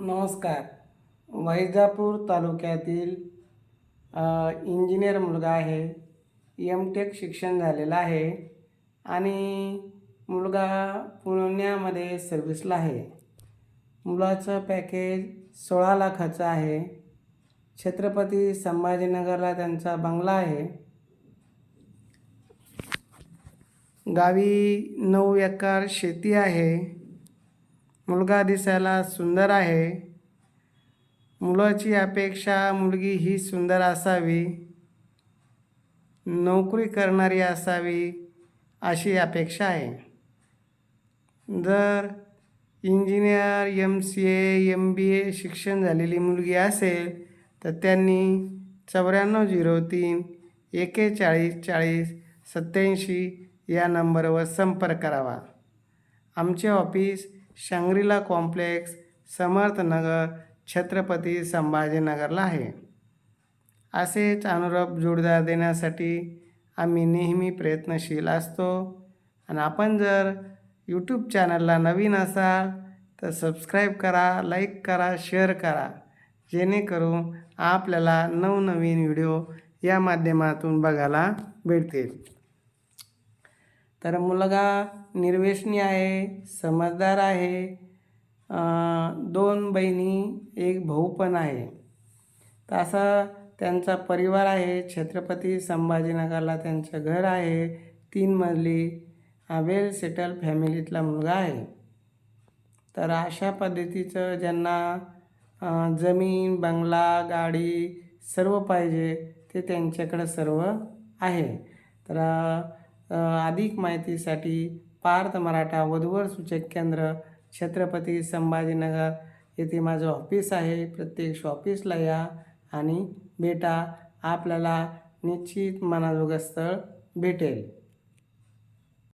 नमस्कार. वैजापूर तालुक्यातील इंजिनियर मुलगा आहे. एम टेक शिक्षण झालेलं आहे आणि मुलगा पुण्यामध्ये सर्व्हिसला आहे. मुलाचं पॅकेज सोळा लाखाचं आहे. छत्रपती संभाजीनगरला त्यांचा बंगला आहे. गावी नऊ एकर शेती आहे. मुलगा दिसायला सुंदर आहे. मुलाची अपेक्षा मुलगी ही सुंदर असावी. नोकरी करणारी असावी अशी अपेक्षा आहे. जर engineer M C A M B A शिक्षण झालेली मुलगी असेल तर त्यांनी चौऱ्याण्णव झिरो तीन एकेचाळीस चाळीस सत्याऐंशी या नंबरवर संपर्क करावा. आमचे office Shangrila complex Samarthnagar Chhatrapati संभाजीनगरला आहे. असेच अनुरोप जोडदार देण्यासाठी आम्ही नेहमी प्रयत्नशील असतो. आणि आपण जर यूट्यूब चॅनलला नवीन असाल तर सबस्क्राईब करा लाईक करा शेअर करा. जेणेकरून आपल्याला नवनवीन व्हिडिओ या माध्यमातून बघायला भेटतील. तर मुलगा निर्वेशनी आहे समजदार आहे दोन बहिणी एक भाऊ पण आहे. तर असा त्यांचा परिवार आहे. छत्रपती संभाजीनगरला त्यांचं घर आहे. तीन मजली वेल सेटल फॅमिलीतला मुलगा आहे. तर अशा पद्धतीचं ज्यांना जमीन बंगला गाडी सर्व पाहिजे ते त्यांच्याकडं सर्व आहे. तर अधिक माहितीसाठी पार्थ मराठा वधूवर सूचक केंद्र छत्रपती संभाजीनगर. येथे माझं ऑफिस आहे. प्रत्यक्ष ऑफिसला या आणि भेटा. आपल्याला निश्चित मनाजोगं स्थळ भेटेल.